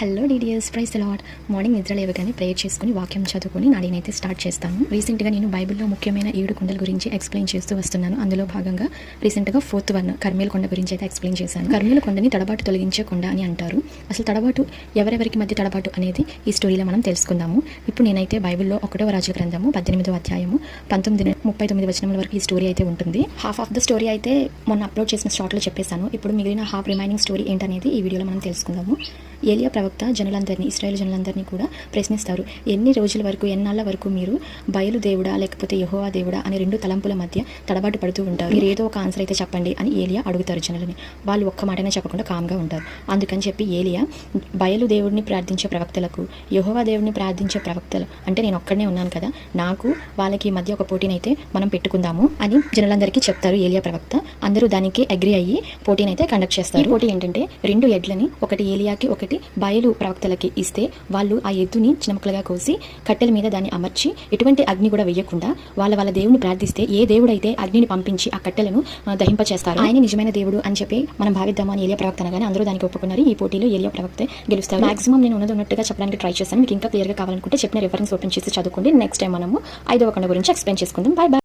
Hello డీడియస్ praise lord morning నిద్ర లేవగానే ప్రేయర్ చేసుకుని వాక్యం చదువుకొని నా నేనైతే స్టార్ట్ చేస్తాను. రీసెంట్గా నేను బైబిల్లో ముఖ్యమైన ఏడు కొండల గురించి ఎక్స్ప్లెయిన్ చేస్తూ వస్తున్నాను. అందులో భాగంగా రీసెంట్గా ఫోర్త్ వన్ కర్మేల కొండ గురించి అయితే ఎక్స్ప్లెయిన్ చేశాను. కర్మేల కొండని తడబాటు తొలగించే కొండ అని అంటారు. అసలు తడబాటు ఎవరెవరికి మధ్య తడబాటు అనేది ఈ స్టోరీలో మనం తెలుసుకుందాము. ఇప్పుడు నేనైతే బైబిల్లో ఒకటవ రాజు గ్రంథము పద్దెనిమిదో అధ్యాయము పంతొమ్మిది ముప్పై తొమ్మిది వచనముల వరకు ఈ స్టోరీ అయితే ఉంటుంది. హాఫ్ ఆఫ్ ద స్టోరీ అయితే మొన్న అప్లోడ్ చేసిన షార్ట్లో చెప్పేశాను. ఇప్పుడు మిగిలిన హాఫ్ రిమైనింగ్ స్టోరీ ఏంటనేది ఈ వీడియోలో మనం తెలుసుకుందాము. ఏలియా ప్రవక్త జనులందరినీ ఇస్రాయేల్ జనులందరినీ కూడా ప్రశ్నిస్తారు. ఎన్ని రోజుల వరకు ఎన్నాళ్ళ వరకు మీరు బయలు దేవుడా లేకపోతే యహోవా దేవుడా అనే రెండు తలంపుల మధ్య తడబాటు పడుతూ ఉంటారు? మీరు ఏదో ఒక ఆన్సర్ అయితే చెప్పండి అని ఏలియా అడుగుతారు జనులని. వాళ్ళు ఒక్క మాటనే చెప్పకుండా కామ్గా ఉంటారు. అందుకని చెప్పి ఏలియా బయలు దేవుడిని ప్రార్థించే ప్రవక్తలకు యహోవా దేవుడిని ప్రార్థించే ప్రవక్తలు అంటే నేను ఒక్కడనే ఉన్నాను కదా నాకు వాళ్ళకి మధ్య ఒక పోటీనైతే మనం పెట్టుకుందాము అని జనులందరికీ చెప్తారు ఏలియా ప్రవక్త. అందరూ దానికి అగ్రి అయ్యి పోటీనైతే కండక్ట్ చేస్తారు. పోటీ ఏంటంటే రెండు ఎడ్లని ఒకటి ఏలియాకి ఒకటి బయలు ప్రవక్తలకి ఇస్తే వాళ్ళు ఆ ఎద్దుని చిన్నముక్కలుగా కోసి కట్టెల మీద దాన్ని అమర్చి ఎటువంటి అగ్ని కూడా వేయకుండా వాళ్ళ వాళ్ళ దేవుని ప్రార్థిస్తే ఏ దేవుడైతే అగ్నిని పంపించి ఆ కట్టెలను దహింపచేస్తారు ఆయన నిజమైన దేవుడు అని చెప్పి మనం భావిద్దామని ఏలియా ప్రవక్త అనగానే అందరూ దానికి ఒప్పుకున్నారు. ఈ పోటీలో ఏలియా ప్రవక్త గెలుస్తారు మాక్సిమం నేను ఉన్నది ఉన్నట్టుగా చెప్పడానికి ట్రై చేస్తాను మీకు ఇంకా క్లియర్గా కావాలనుకుంటే చెప్పిన రిఫరెన్స్ ఓపెన్ చేసి చదువుకోండి. నెక్స్ట్ టైం మనము ఐదవ కొండ గురించి ఎక్స్ప్లెయిన్ చేసుకుందాం. Bye bye.